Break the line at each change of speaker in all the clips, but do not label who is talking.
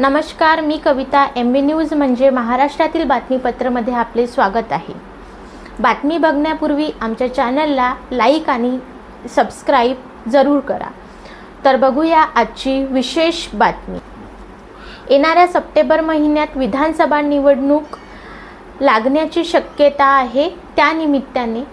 नमस्कार मी कविता एम बी न्यूज म्हणजे महाराष्ट्रातील बातमीपत्रमध्ये आपले स्वागत आहे. बातमी बघण्यापूर्वी आमच्या चॅनलला लाईक आणि सबस्क्राईब जरूर करा. तर बघूया आजची विशेष बातमी. येणाऱ्या सप्टेंबर महिन्यात विधानसभा निवडणूक लागण्याची शक्यता आहे त्यानिमित्ताने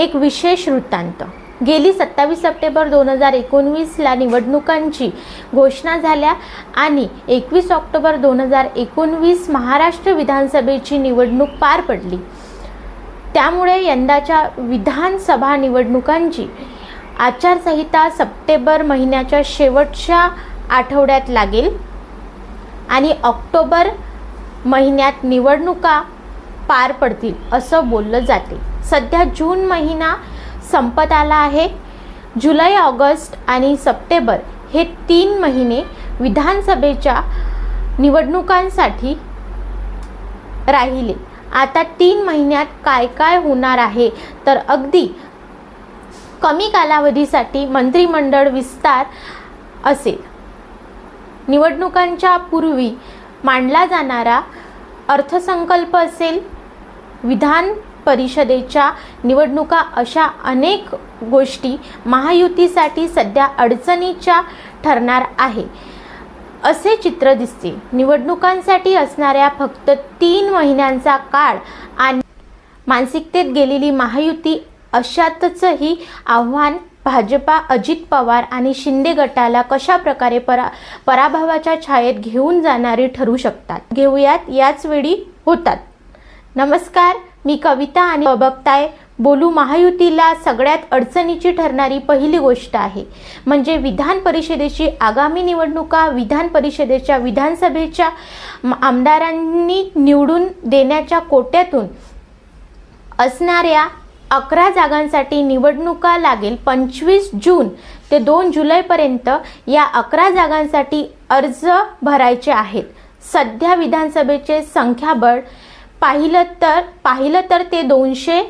एक विशेष वृत्तांत. गेली सत्तावीस सप्टेंबर दोन हजार एकोणवीसला निवडणुकांची घोषणा झाल्या आणि एकवीस ऑक्टोबर दोन हजार एकोणवीस महाराष्ट्र विधानसभेची निवडणूक पार पडली. त्यामुळे यंदाच्या विधानसभा निवडणुकांची आचारसंहिता सप्टेंबर महिन्याच्या शेवटच्या आठवड्यात लागेल आणि ऑक्टोबर महिन्यात निवडणुका पार पडतील असं बोललं जाते. सध्या जून महिना संपत आला आहे. जुलै ऑगस्ट आणि सप्टेंबर हे तीन महिने विधानसभेच्या निवडणुकांसाठी राहिले. आता तीन महिन्यात काय काय होणार आहे? तर अगदी कमी कालावधीसाठी मंत्रिमंडळ विस्तार असेल. निवडणुकांच्या पूर्वी मांडला जाणारा अर्थसंकल्प असेल विधान परिषदेच्या निवडणुका अशा अनेक गोष्टी महायुतीसाठी सध्या अडचणीच्या ठरणार आहे. असे चित्र दिसते. निवडणुकांसाठी असणाऱ्या फक्त तीन महिन्यांचा काळ आणि मानसिकतेत गेलेली महायुती अशातचही आव्हान भाजपा अजित पवार आणि शिंदे गटाला कशा प्रकारे परा पराभवाच्या छायेत घेऊन जाणारी ठरू शकतात? घेऊयात याच वेळी होतात. नमस्कार मी कविता आणि बघताय बोलू महायुतीला सगळ्यात अडचणीची ठरणारी पहिली गोष्ट आहे. म्हणजे विधान परिषदेची आगामी निवडणुका विधान परिषदेच्या विधानसभेच्या आमदारांनी निवडून देण्याच्या कोट्यातून असणाऱ्या अकरा जागांसाठी निवडणुका लागेल पंचवीस जून ते दोन जुलैपर्यंत या अकरा जागांसाठी अर्ज भरायचे आहेत. सध्या विधानसभेचे संख्याबळ पाहिलं तर पाहिलं तर ते दोनशे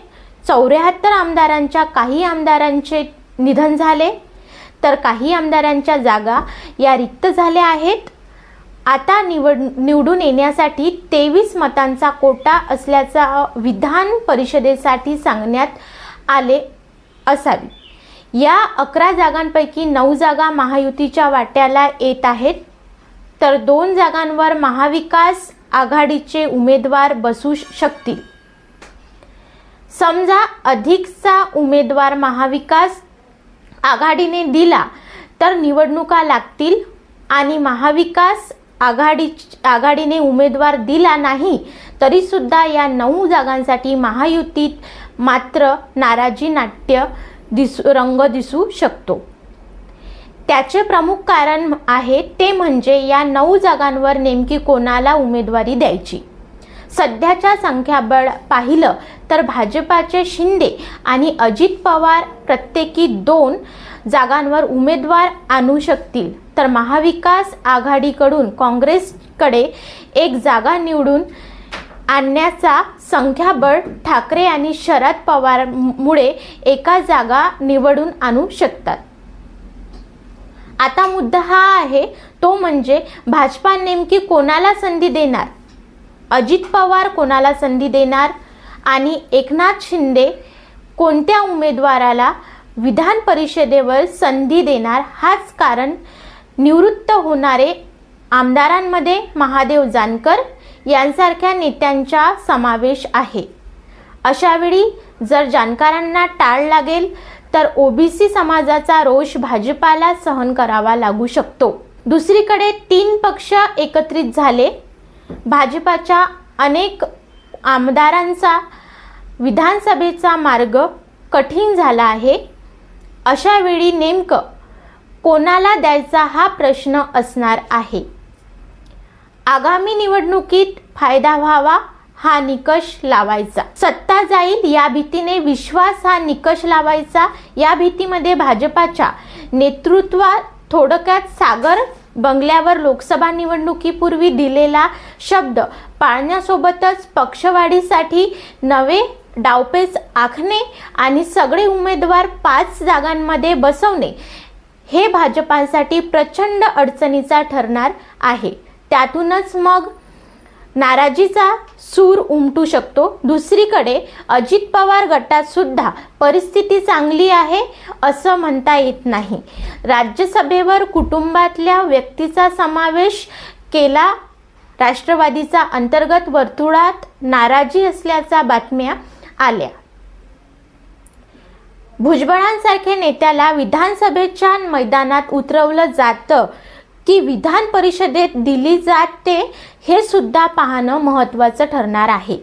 चौऱ्याहत्तर आमदारांच्या काही आमदारांचे निधन झाले. तर काही आमदारांच्या जागा या रिक्त झाल्या आहेत. आता निवड निवडून येण्यासाठी तेवीस मतांचा कोटा असल्याचा विधान परिषदेसाठी सांगण्यात आले असावी. या अकरा जागांपैकी नऊ जागा महायुतीच्या वाट्याला येत आहेत. तर दोन जागांवर महाविकास आघाडीचे उमेदवार बसू शकतील. समजा अधिकचा उमेदवार महाविकास आघाडीने दिला तर निवडणुका लागतील आणि महाविकास आघाडी आघाडीने उमेदवार दिला नाही तरीसुद्धा या नऊ जागांसाठी महायुतीत मात्र नाराजी नाट्य दिसू रंग दिसू शकतो. त्याचे प्रमुख कारण आहे ते म्हणजे या नऊ जागांवर नेमकी कोणाला उमेदवारी द्यायची? सध्याच्या संख्याबळ पाहिलं तर भाजपाचे शिंदे आणि अजित पवार प्रत्येकी दोन जागांवर उमेदवार आणू शकतील. तर महाविकास आघाडीकडून काँग्रेसकडे एक जागा निवडून आणण्याचा संख्याबळ ठाकरे आणि शरद पवार मुळे एका जागा निवडून आणू शकतात. आता मुद्दा हा आहे तो म्हणजे भाजपा नेमकी कोणाला संधी देणार? अजित पवार कोणाला संधी देणार? आणि एकनाथ शिंदे कोणत्या उमेदवाराला विधान परिषदेवर संधी देणार? हाच कारण निवृत्त होणारे आमदारांमध्ये महादेव जानकर यांसारख्या नेत्यांचा समावेश आहे. अशावेळी जर जाणकारांना टाळ लागेल तर ओबीसी समाजाचा रोष भाजपाला सहन करावा लागू शकतो. दुसरीकडे तीन पक्ष एकत्रित झाले. भाजपाच्या अनेक आमदारांचा विधानसभेचा मार्ग कठीण झाला आहे. अशा वेळी नेमकं कोणाला द्यायचा हा प्रश्न असणार आहे? आगामी निवडणुकीत फायदा व्हावा हा निकष लावायचा. सत्ता जाईल या भीतीने विश्वास हा निकष लावायचा. या भीतीमध्ये भाजपाच्या नेतृत्वात थोडक्यात सागर बंगल्यावर लोकसभा निवडणुकीपूर्वी दिलेला शब्द पाळण्यासोबतच पक्षवाढीसाठी नवे डावपेच आखणे आणि सगळे उमेदवार पाच जागांमध्ये बसवणे हे भाजपासाठी प्रचंड अडचणीचा ठरणार आहे. त्यातूनच मग नाराजीचा सूर उमटू शकतो. दुसरीकडे अजित पवार गटात सुद्धा परिस्थिती चांगली आहे असं म्हणता येत नाही. राज्यसभेवर कुटुंबातल्या व्यक्तीचा समावेश केला. राष्ट्रवादीचा अंतर्गत वर्तुळात नाराजी असल्याच्या बातम्या आल्या. भुजबळांसारख्या नेत्याला विधानसभेच्या मैदानात उतरवलं जातं. की विधान परिषदेत दिली जाते हे सुद्धा पाहणं महत्त्वाचं ठरणार आहे.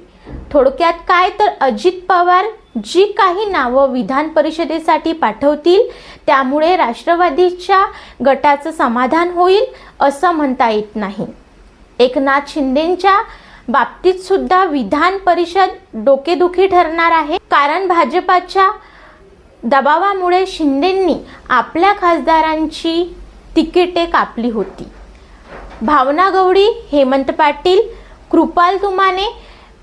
थोडक्यात काय तर अजित पवार जी काही नावं विधान परिषदेसाठी पाठवतील त्यामुळे राष्ट्रवादीच्या गटाचं समाधान होईल असं म्हणता येत नाही. एकनाथ शिंदेच्या बाबतीत सुद्धा विधान परिषद डोकेदुखी ठरणार आहे. कारण भाजपाच्या दबावामुळे शिंदेंनी आपल्या खासदारांची तिकिटे कापली होती. भावना गवडी हेमंत पाटील कृपाल तुमाने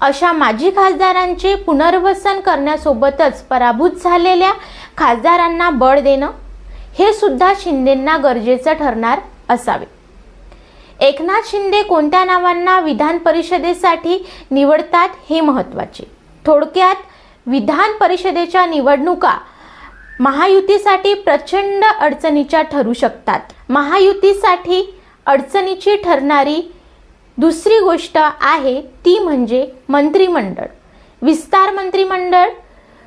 अशा माजी खासदारांचे पुनर्वसन करण्यासोबतच पराभूत झालेल्या खासदारांना बळ देणं हे सुद्धा शिंदेंना गरजेचं ठरणार असावे. एकनाथ शिंदे कोणत्या नावांना विधान परिषदेसाठी निवडतात हे महत्त्वाचे. थोडक्यात विधान परिषदेच्या निवडणुका महायुतीसाठी प्रचंड अडचणीच्या ठरू शकतात. महायुतीसाठी अडचणीची ठरणारी दुसरी गोष्ट आहे ती म्हणजे मंत्रिमंडळ. विस्तार मंत्रिमंडळ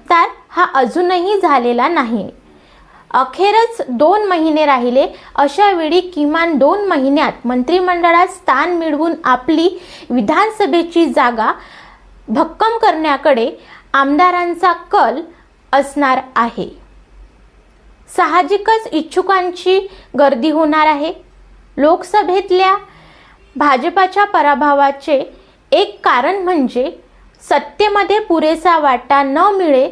तर हा अजूनही झालेला नाही. अखेरच दोन महिने राहिले अशा वेळी किमान दोन महिन्यात मंत्रिमंडळात स्थान मिळवून आपली विधानसभेची जागा भक्कम करण्याकडे आमदारांचा कल असणार आहे. साहजिकच इच्छुकांची गर्दी होणार आहे. लोकसभेतल्या भाजपाच्या पराभवाचे एक कारण म्हणजे सत्तेमध्ये पुरेसा वाटा न मिळे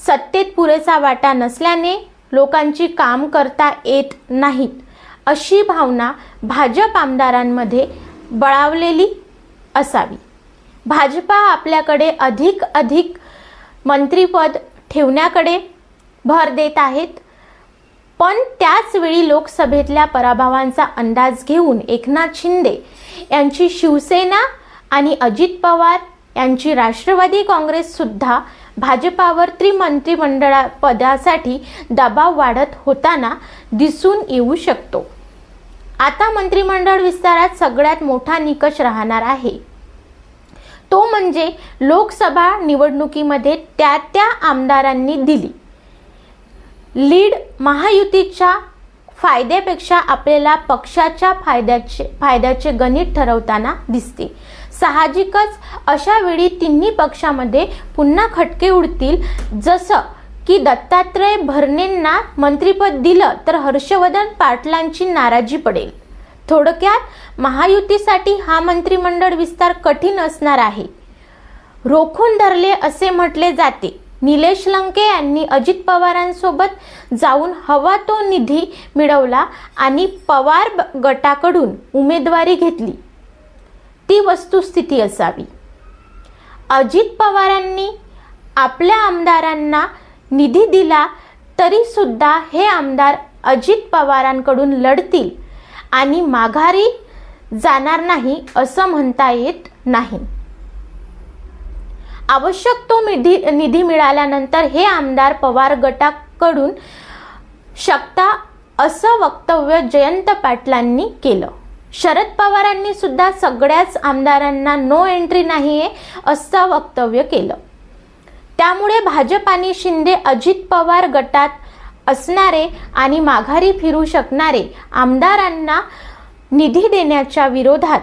सत्तेत पुरेसा वाटा नसल्याने लोकांची काम करता येत नाहीत अशी भावना भाजप आमदारांमध्ये बळावलेली असावी. भाजपा आपल्याकडे अधिक अधिक मंत्रीपद ठेवण्याकडे भर देत आहेत. पण त्याचवेळी लोकसभेतल्या पराभवांचा अंदाज घेऊन एकनाथ शिंदे यांची शिवसेना आणि अजित पवार यांची राष्ट्रवादी काँग्रेससुद्धा भाजपावर त्रिमंत्रिमंडळा पदासाठी दबाव वाढत होताना दिसून येऊ शकतो. आता मंत्रिमंडळ विस्तारात सगळ्यात मोठा निकष राहणार आहे. तो म्हणजे लोकसभा निवडणुकीमध्ये त्या त्या आमदारांनी दिली. लीड महायुतीच्या फायद्यापेक्षा आपल्याला पक्षाच्या फायद्याचे फायद्याचे गणित ठरवताना दिसते. साहजिकच अशा वेळी तिन्ही पक्षामध्ये पुन्हा खटके उडतील. जसं की दत्तात्रय भरणेंना मंत्रिपद दिलं तर हर्षवर्धन पाटलांची नाराजी पडेल. थोडक्यात महायुतीसाठी हा मंत्रिमंडळ विस्तार कठीण असणार आहे. रोखून धरले असे म्हटले जाते. निलेश लंके यांनी अजित पवारांसोबत जाऊन हवा तो निधी मिळवला आणि पवार गटाकडून उमेदवारी घेतली. ती वस्तुस्थिती असावी. अजित पवारांनी आपल्या आमदारांना निधी दिला तरीसुद्धा हे आमदार अजित पवारांकडून लढतील आणि माघारी जाणार नाही असं म्हणता येत नाही. आवश्यक तो निधी निधी मिळाल्यानंतर हे आमदार पवार गटाकडून शकता असं वक्तव्य जयंत पाटलांनी केलं. शरद पवारांनी सुद्धा सगळ्याच आमदारांना नो एंट्री नाही आहे असं वक्तव्य केलं. त्यामुळे भाजप आणि शिंदे अजित पवार गटात असणारे आणि माघारी फिरू शकणारे आमदारांना निधी देण्याच्या विरोधात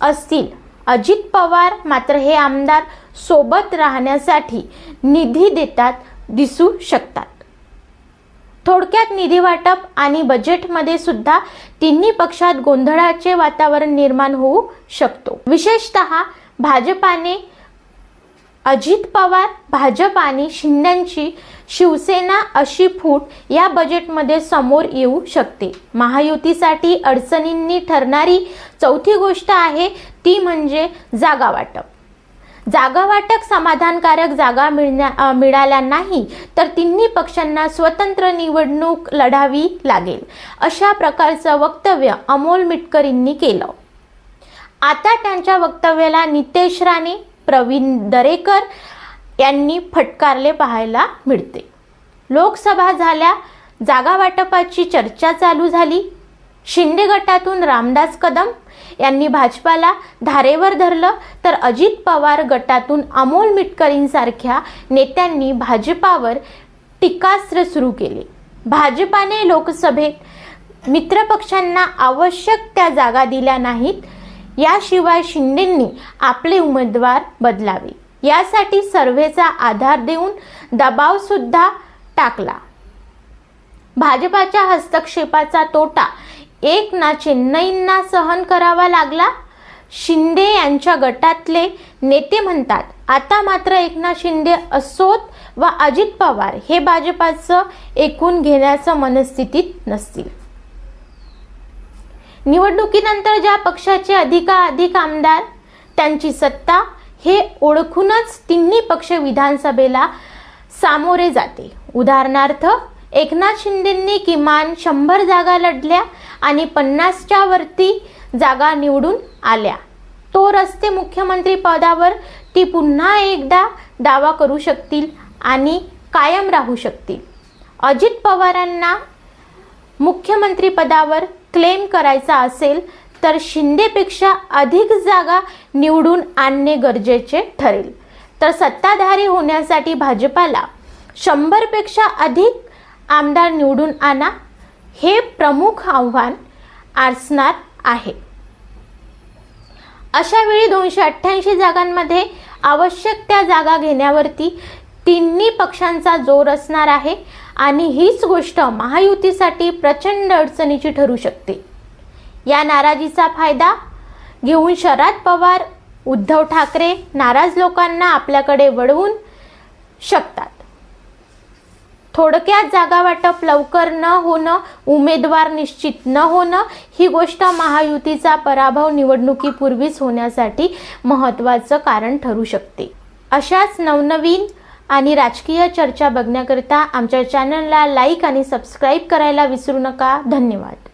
असतील. अजित पवार मात्र हे आमदार सोबत राहण्यासाठी निधी देतात दिसू शकतात. थोडक्यात निधी वाटप आणि बजेटमध्ये सुद्धा तिन्ही पक्षात गोंधळाचे वातावरण निर्माण होऊ शकतो. विशेषतः भाजपाने अजित पवार भाजप आणि शिंद्यांची शिवसेना अशी फूट या बजेटमध्ये समोर येऊ शकते. महायुतीसाठी अडचणींनी ठरणारी चौथी गोष्ट आहे ती म्हणजे जागा वाटप. जागा वाटप समाधानकारक जागा मिळण्या मिळाल्या नाही तर तिन्ही पक्षांना स्वतंत्र निवडणूक लढावी लागेल. अशा प्रकारचं वक्तव्य अमोल मिटकरींनी केलं. आता त्यांच्या वक्तव्याला नितेश राणे प्रवीण दरेकर यांनी फटकारले पाहायला मिळते. लोकसभा झाल्या जागा वाटपाची चर्चा चालू झाली. शिंदे गटातून रामदास कदम यांनी भाजपाला धारेवर धरलं तर अजित पवार गटातून अमोल मिटकरींसारख्या नेत्यांनी भाजपावर टीकास्त्र सुरू केले. भाजपाने लोकसभेत मित्रपक्षांना आवश्यक त्या जागा दिल्या नाहीत. याशिवाय शिंदेंनी आपले उमेदवार बदलावे. यासाठी सर्व्हेचा आधार देऊन दबाव सुद्धा टाकला. भाजपाच्या हस्तक्षेपाचा तोटा एक ना चेन्नईंना सहन करावा लागला. शिंदे यांच्या गटातले नेते म्हणतात आता मात्र एकनाथ शिंदे असोत व अजित पवार हे भाजपाचं एकूण घेण्याचं मनस्थितीत नसतील. निवडणुकीनंतर ज्या पक्षाचे अधिकाधिक आमदार त्यांची सत्ता हे ओळखूनच तिन्ही पक्ष विधानसभेला सामोरे जाते. उदाहरणार्थ एकनाथ शिंदेंनी किमान शंभर जागा लढल्या आणि पन्नासच्या वरती जागा निवडून आल्या. तो रस्ते मुख्यमंत्री पदावर ती पुन्हा एकदा दावा करू शकतील आणि कायम राहू शकतील. अजित पवारांना मुख्यमंत्री पदावर क्लेम करायचा असेल तर शिंदेपेक्षा अधिक जागा निवडून आणणे गरजेचे ठरेल. तर सत्ताधारी होण्यासाठी भाजपाला शंभरपेक्षा अधिक आमदार निवडून आणा हे प्रमुख आव्हान असणार आहे. अशा वेळी दोनशे अठ्ठ्याऐंशी जागांमध्ये आवश्यक त्या जागा घेण्यावरती तिन्ही पक्षांचा जोर असणार आहे आणि हीच गोष्ट महायुतीसाठी प्रचंड अडचणीची ठरू शकते. या नाराजीचा फायदा घेऊन शरद पवार उद्धव ठाकरे नाराज लोकांना आपल्याकडे वळवून शकतात. थोडक्यात जागा वाटप लवकर न होणं उमेदवार निश्चित न होणं ही गोष्ट महायुतीचा पराभव निवडणुकीपूर्वीच होण्यासाठी महत्त्वाचं कारण ठरू शकते. अशाच नवनवीन आणि राजकीय चर्चा बघण्याकरिता आमच्या चॅनलला लाईक आणि सबस्क्राईब करायला विसरू नका. धन्यवाद.